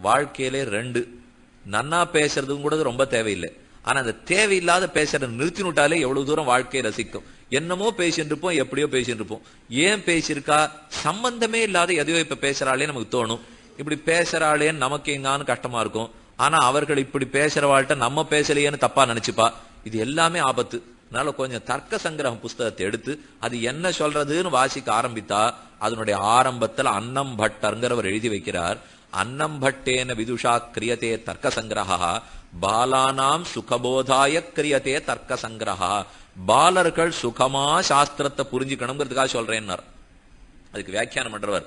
வாழ்க்கையிலே ரெண்டு. நன்னா பேசுறதும் கூட ரொம்ப தேவையில்லை. ஆனா அந்த தேவையில்லாத பேசுறத நிறுத்தி விட்டாலே எவ்வளவு தூரம் வாழ்க்கையை ரசிக்கும். என்னமோ பேசிட்டு இருப்போம் எப்படியோ பேசிட்டு இருப்போம். ஏன் பேசியிருக்கா? சம்பந்தமே இல்லாத எதையோ இப்ப பேசுறாளே நமக்கு தோணும். இப்படி பேசுறாளேன்னு நமக்கு எங்கான்னு கஷ்டமா இருக்கும். ஆனா அவர்கள் இப்படி பேசுறவாள்கிட்ட நம்ம பேசலையேன்னு தப்பா நினைச்சுப்பா. இது எல்லாமே ஆபத்து. அதனால கொஞ்சம் தர்க்க சங்கிரகம் புஸ்தகத்தை எடுத்து அது என்ன சொல்றதுன்னு வாசிக்க ஆரம்பித்தா அதனுடைய ஆரம்பத்தில் அன்னம் பட்டர்ங்கிறவர் எழுதி வைக்கிறார். அன்னம்பட்டேன விதுஷா கிரியதே தர்க்க சங்கிரகா பாலானாம் சுகபோதாய கிரியதே தர்க்க சங்கிரகா பாலர்கள் சுகமா சாஸ்திரத்தை புரிஞ்சுக்கணுங்கிறதுக்காக சொல்றேன்னார் அதுக்கு வியாக்கியானம் பண்றவர்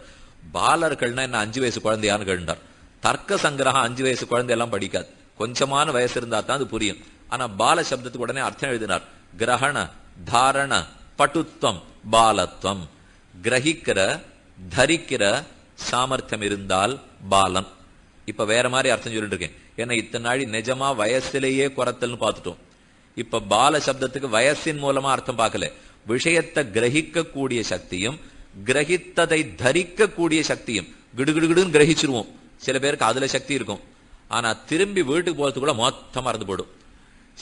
பாலர்கள்னா என்ன அஞ்சு வயசு குழந்தையான்னு கேட்டார் தர்க்க சங்கிரகம் அஞ்சு வயசு குழந்தை எல்லாம் படிக்காது கொஞ்சமான வயசு இருந்தா தான் அது புரியும் ஆனா பால சப்தத்துக்கு உடனே அர்த்தம் எழுதினார் கிரகண தாரண பட்டுத்வம் பாலத்வம் கிரகிக்கிற தரிக்கிற சாமர்த்தியம் இருந்தால் பாலன் இப்ப வேற மாதிரி அர்த்தம் சொல்லிட்டு இருக்கேன் ஏன்னா இத்தனை நாளி நிஜமா வயசுலேயே குறைத்தல்னு பார்த்துட்டோம். இப்ப பால சப்தத்துக்கு வயசின் மூலமா அர்த்தம் பார்க்கல. விஷயத்தை கிரகிக்க கூடிய சக்தியும் கிரகித்ததை தரிக்க கூடிய சக்தியும் கிடுகிடுகிடுன்னு கிரகிச்சிருவோம். சில பேருக்கு அதுல சக்தி இருக்கும். ஆனா திரும்பி வீட்டுக்கு போறது கூட மொத்தம் மறந்து போடும்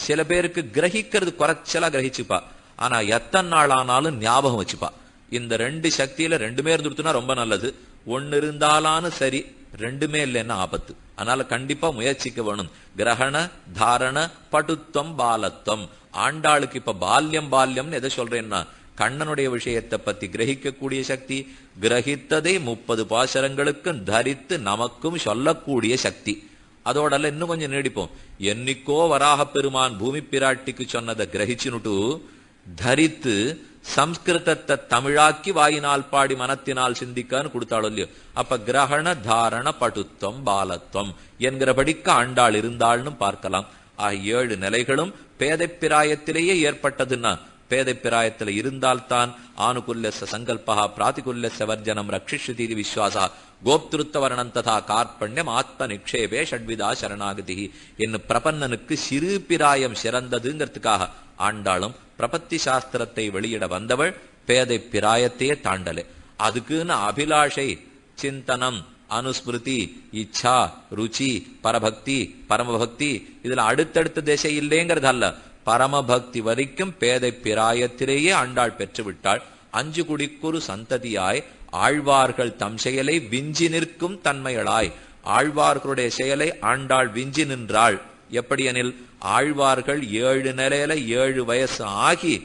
சில பேருக்கு கிரகிக்கிறது குறைச்சலா கிரகிச்சுப்பா. ஆனா எத்தனை நாள் ஆனாலும் ஞாபகம் வச்சுப்பா. இந்த ரெண்டு சக்தியில ரெண்டுமே இருந்துருத்துனா ரொம்ப நல்லது. ஒன்னு இருந்தாலும் சரி ரெண்டுமே இல்லைன்னா ஆபத்து. அதனால கண்டிப்பா முயற்சிக்க வேணும். கிரகண தாரண பட்டுத்வம் பாலத்தம். ஆண்டாளுக்கு இப்ப பால்யம் பால்யம்னு எதை சொல்றேன்னா கண்ணனுடைய விஷயத்தை பத்தி கிரகிக்கக்கூடிய சக்தி கிரகித்ததை முப்பது பாசரங்களுக்கும் தரித்து நமக்கும் சொல்லக்கூடிய சக்தி. அதோடல இன்னும் கொஞ்சம் நீடிப்போம். என்னைக்கோ வராக பெருமான் பூமி பிராட்டிக்கு சொன்னதை கிரகிச்சுனுட்டு தரித்து சம்ஸ்கிருதத்தை தமிழாக்கி வாயினால் பாடி மனத்தினால் சிந்திக்கான்னு கொடுத்தாளோ இல்லையோ அப்ப கிரகண தாரண பட்டுத்வம் பாலத்துவம் என்கிறபடிக்கு ஆண்டாள் இருந்தாள்னு பார்க்கலாம் ஆகிய ஏழு நிலைகளும் பேதை பிராயத்திலேயே ஏற்பட்டதுன்னா பேதை பிராயத்தில் இருந்தால்தான் ஆணுகுல்லச சங்கல்பா பிராதிகுல்லச வர்ஜனம் ரட்சிஷதி விஸ்வாசா கோப்திருத்தவரணம் ததா கார்பண்யம் ஆத்ம நிக்ஷேபே ஷட்விதா சரணாகதி என்று பிரபன்னனுக்கு சிறு பிராயம் சிறந்ததுங்கிறதுக்காக ஆண்டாளும் பிரபத்தி சாஸ்திரத்தை வெளியிட வந்தவள் பேதை பிராயத்தையே தாண்டலு. அதுக்குன்னு அபிலாஷை சிந்தனம் அனுஸ்மிருதி இச்சா ருச்சி பரபக்தி பரமபக்தி இதுல அடுத்தடுத்த திசை இல்லைங்கிறது அல்ல பரமபக்தி வரைக்கும் பேதை பிராயத்திலேயே ஆண்டாள் பெற்று விட்டாள் அஞ்சு குடிக்குறு சந்ததியாய் ஆழ்வார்கள் தம் செயலை விஞ்சி நிற்கும் தன்மைகளாய். ஆழ்வார்களுடைய செயலை ஆண்டாள் விஞ்சி நின்றாள். எப்படியெனில் ஆழ்வார்கள் ஏழு நிலையில ஏழு வயசு ஆகி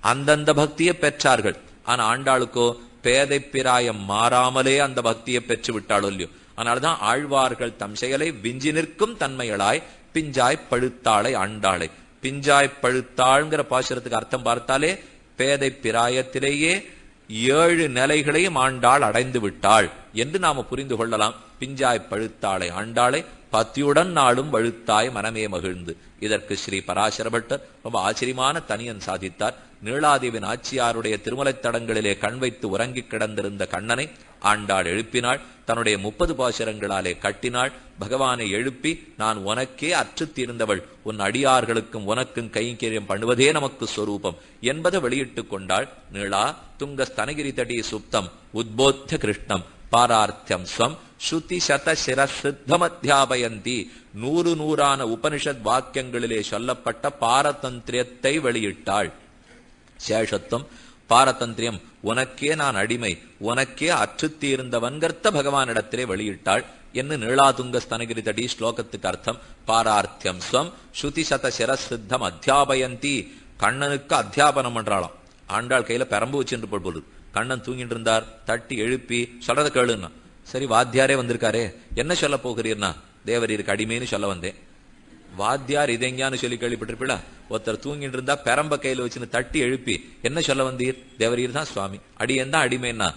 அந்தந்த பக்தியை பெற்றார்கள். ஆனா ஆண்டாளுக்கோ பேதை பிராயம் மாறாமலே அந்த பக்தியை பெற்று விட்டாளோ இல்லையோ. அதனாலதான் ஆழ்வார்கள் தம் செயலை விஞ்சி நிற்கும் தன்மைகளாய் பிஞ்சாய் பழுத்தாளை ஆண்டாளை. பிஞ்சாய் பழுத்தாள்ங்கிற பாசுரத்துக்கு அர்த்தம் பார்த்தாலே பேதை பிராயத்திலேயே ஏழு நிலைகளையும் ஆண்டாள் அடைந்து விட்டாள் என்று நாம புரிந்து கொள்ளலாம். பிஞ்சாய் பழுத்தாளை ஆண்டாளை பத்தியுடன் நாளும் வழுத்தாய் மனமே மகிழ்ந்து. இதற்கு ஸ்ரீ பராசர பட்டர் ரொம்ப ஆச்சரியமான தனியன் சாதித்தார். நீளாதேவின் ஆட்சியாருடைய திருமலைத் தடங்களிலே கண் வைத்து உறங்கிக் கிடந்திருந்த கண்ணனை ஆண்டாள் எழுப்பினாள். தன்னுடைய முப்பது பாசுரங்களாலே கட்டினாள். பகவானை எழுப்பி நான் உனக்கே அற்றுத்தீர்ந்தவள் உன் அடியார்களுக்கும் உனக்கும் கைங்கரியம் பண்ணுவதே நமக்கு சொரூபம் என்பதை வெளியிட்டுக் கொண்டாள் நீளா துங்க ஸ்தனகிரி தடி சுப்தம். உத்போத்த கிருஷ்ணம். பாரார்த்தியம் ஸ்வம் ஸ்ருதி சத சிரசித்தமத்தியாபயந்தி. நூறு நூறான உபனிஷத் வாக்கியங்களிலே சொல்லப்பட்ட பாரதந்திரியத்தை வெளியிட்டாள். சேஷத்துவம் பாரதந்திரியம் உனக்கே நான் அடிமை உனக்கே அற்றுத்தீர்ந்தவன்கர்த்த பகவானிடத்திலே வெளியிட்டாள். என்ன நீளாதுங்க ஸ்தனகிரி தடி ஸ்லோகத்துக்கு அர்த்தம்? பாரார்த்தியம் ஸ்வம் ஸ்ருதி சத சிரசித்தம் அத்தியாபயந்தி கண்ணனுக்கு அத்தியாபனம் பண்றாளாம். ஆண்டாள் கையில பெரம்பு வச்சுட்டு போடுது கண்ணன் தூங்கிட்டு இருந்தார் தட்டி எழுப்பி சொல்றத கேளுன்னா. சரி வாத்தியாரே வந்திருக்காரே. என்ன சொல்ல போகிறீர்னா? தேவரீருக்கு அடிமைன்னு சொல்ல வந்தேன். வாத்தியார் இதெங்கான்னு சொல்லி கேள்விப்பட்டிருப்பீடா ஒருத்தர் தூங்கிட்டு இருந்தா பெரம்ப கையில வச்சுன்னு தட்டி எழுப்பி என்ன சொல்ல வந்தீர்? தேவரீர் தான் சுவாமி. அடியன் தான் அடிமைன்னா?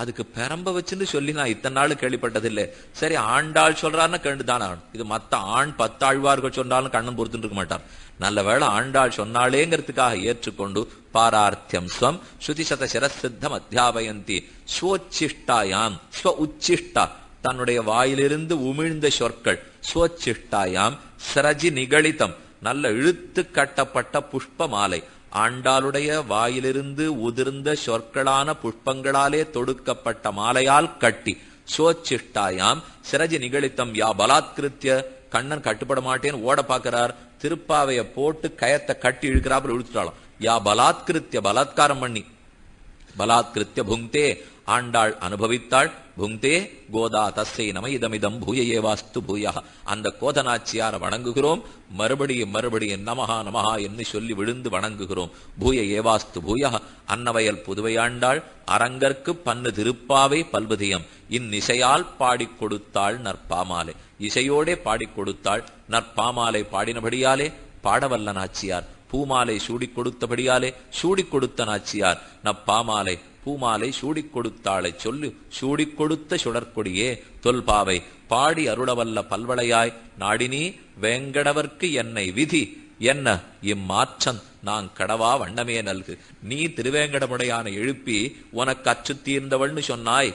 அதுக்கு பெரம்ப வச்சுன்னு சொல்லி நான் இத்தனை நாள் கேள்விப்பட்டதில்லை. சரி ஆண்டாள் சொல்றாருன்னு கேண்டுதான் ஆகணும். இது மத்த ஆண் பத்தாழ்வார்கள் சொன்னாலும் கண்ணன் பொறுத்துட்டு இருக்க மாட்டார். நல்ல வேளை ஆண்டாள் சொன்னாலேங்கிறதுக்காக ஏற்றுக்கொண்டு பாரார்த்தியம் ஸ்வம் ஸ்ருதிசத சிரசித்தம் அத்தியாபயந்தி. ஸ்வோச்சிஷ்டாயாம் ஸ்வ உச்சிஷ்டா தன்னுடைய வாயிலிருந்து உமிழ்ந்த சொற்கள் ஸ்வச்சிஷ்டாயாம் சிரஜி நிகழித்தம். நல்ல இழுத்து கட்டப்பட்ட புஷ்ப மாலை. ஆண்டாளுடைய வாயிலிருந்து உதிர்ந்த சொற்களான புஷ்பங்களாலே தொடுக்கப்பட்ட மாலையால் கட்டி சோச்சிஷ்டாயாம் சிரஜி நிகழித்தம் யா பலாத்கிருத்திய கண்ணன் கட்டுப்பட மாட்டேன்னு ஓட பாக்குறார் திருப்பாவைய போட்டு கயத்தை கட்டி இழுக்கிறாப்புல இழுத்துட்டாலும் யா பலாத்கிருத்திய பலாத்காரம் பண்ணி. பலாத்கிருத்திய புங்கே ஆண்டாள் அனுபவித்தாள் புங்கே கோதா தஸ்ஸை நம இதமிதம் பூய ஏவாஸ்து பூயா அந்த கோதனாச்சியார வணங்குகிறோம் மறுபடியும் மறுபடியும் நமஹா நமஹா என்று சொல்லி விழுந்து வணங்குகிறோம். பூய ஏவாஸ்து பூயா அன்னவயல் புதுவையாண்டாள் அரங்கற்கு பன்னு திருப்பாவை பல்வதியம். இந்நிசையால் பாடிக் கொடுத்தாள் நற்பாமாலை. இசையோடே பாடிக் கொடுத்தாள் நற்பாமாலை பாடினபடியாலே பாடவல்ல நாச்சியார் பூமாலை சூடிக் கொடுத்தபடியாலே சூடிக் கொடுத்த நாச்சியார் நப்பாமாலை பூமாலை சூடிக் கொடுத்தாளை சொல்லு சூடிக் கொடுத்த சுடற்கொடியே தொல்பாவை பாடி அருளவல்ல பல்வளையாய் நாடினி வேங்கடவர்க்கு என்னை விதி என்ன இம்மாற்றம் நான் கடவா வண்ணமே நல்கு. நீ திருவேங்கடமுடையான எழுப்பி உனக்கு அச்சு தீர்ந்தவள்னு சொன்னாய்.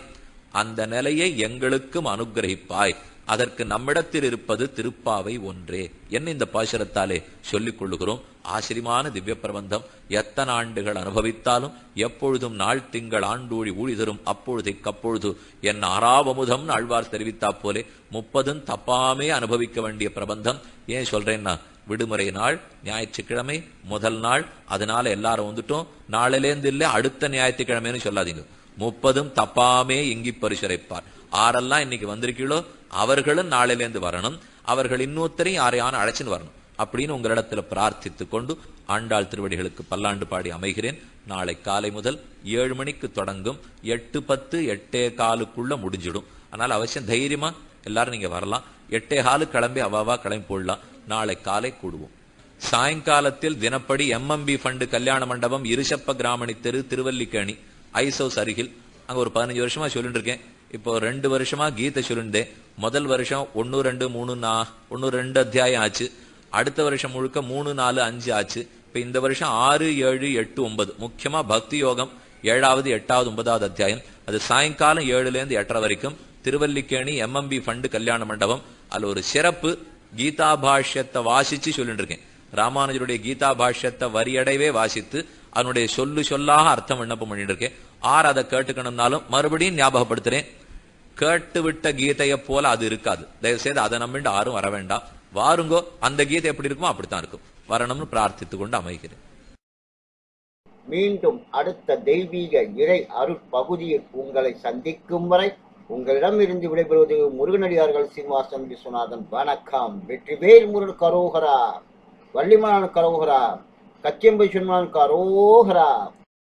அந்த நிலையை எங்களுக்கும் அனுகிரகிப்பாய் அதற்கு நம்மிடத்தில் இருப்பது திருப்பாவை ஒன்றே என்ன இந்த பாசுரத்தாலே சொல்லிக் கொள்ளுகிறோம். ஆசிரியமான திவ்ய பிரபந்தம். எத்தனை ஆண்டுகள் அனுபவித்தாலும் எப்பொழுதும் நாள் திங்கள் ஆண்டூழி ஊழி தரும். அப்பொழுதைக்கு அப்பொழுது என் ஆறாவமுதம் ஆழ்வார் தெரிவித்தா போலே முப்பதும் தப்பாமே அனுபவிக்க வேண்டிய பிரபந்தம். ஏன் சொல்றேன்னா விடுமுறை நாள் ஞாயிற்றுக்கிழமை முதல் நாள். அதனால எல்லாரும் வந்துட்டோம். நாளிலேந்து இல்ல அடுத்த ஞாயிற்றுக்கிழமைன்னு சொல்லாதீங்க. முப்பதும் தப்பாமே இங்கி பரிசுரைப்பார் ஆரெல்லாம் இன்னைக்கு வந்திருக்கீங்களோ அவர்களும் நாளிலேந்து வரணும். அவர்கள் இன்னொருத்தரையும் யாரையான அழைச்சின்னு வரணும். அப்படின்னு உங்களிடத்துல பிரார்த்தித்து கொண்டு ஆண்டாள் திருவடிகளுக்கு பல்லாண்டு பாடி அமைகிறேன். நாளை காலை முதல் ஏழு மணிக்கு தொடங்கும். எட்டு பத்து எட்டே காலுக்குள்ள முடிஞ்சிடும். அதனால அவசியம் தைரியமா எல்லாரும் நீங்க வரலாம். எட்டே காலு கிளம்பி அவாவா கிளம்பி போடலாம் நாளை காலை கூடுவோம். சாயங்காலத்தில் தினப்படி எம்எம்பி ஃபண்டு கல்யாண மண்டபம் இருசப்ப கிராமணி தெரு திருவல்லிக்கேணி ஐஸ் ஹவுஸ் அருகில். அங்க ஒரு பதினஞ்சு வருஷமா சொல்லிட்டு இருக்கேன் இப்போ ரெண்டு வருஷமா கீதை சொல்லிருந்தேன். முதல் வருஷம் ஒன்னு ரெண்டு மூணு நா ஒன்னு ரெண்டு அத்தியாயம் ஆச்சு. அடுத்த வருஷம் முழுக்க மூணு நாலு அஞ்சு ஆச்சு. இப்ப இந்த வருஷம் ஆறு ஏழு எட்டு ஒன்பது. முக்கியமா பக்தி யோகம் ஏழாவது எட்டாவது ஒன்பதாவது அத்தியாயம். அது சாயங்காலம் ஏழுல இருந்து எட்டரை வரைக்கும். திருவல்லிக்கேணி எம்எம்பி ஃபண்டு கல்யாண மண்டபம். அதுல ஒரு சிறப்பு கீதா பாஷ்யத்தை வாசிச்சு சொல்லிட்டு இருக்கேன் ராமானுஜருடைய கீதா பாஷ்யத்தை வரியடைவே வாசித்து அதனுடைய சொல்லு சொல்லாக அர்த்தம் விண்ணப்பம் பண்ணிட்டு இருக்கேன் ஆறு அதை கேட்டுக்கணும்னாலும் மறுபடியும் ஞாபகப்படுத்துறேன். கேட்டு விட்ட கீதையை போல அது இருக்காது. தயவு செய்து அதை நம்பிட்டு யாரும் வர வேண்டாம். வாருங்கோ அந்த கீதை எப்படி இருக்குமோ அப்படித்தான் இருக்கும். வரணும்னு பிரார்த்தித்து கொண்டு அமைகிறேன். மீண்டும் அடுத்த தெய்வீக இறை அருட்பகுதியில் உங்களை சந்திக்கும் வரை உங்களிடமிருந்து விடைபெறுவது முருகனடியார்கள் சீனிவாசன் விஸ்வநாதன். வணக்கம். வெற்றிவேல் முருகன் கரோகரா. வள்ளிமலான் கரோகரா. கச்சியம்பை சுன்மான் கரோகரா.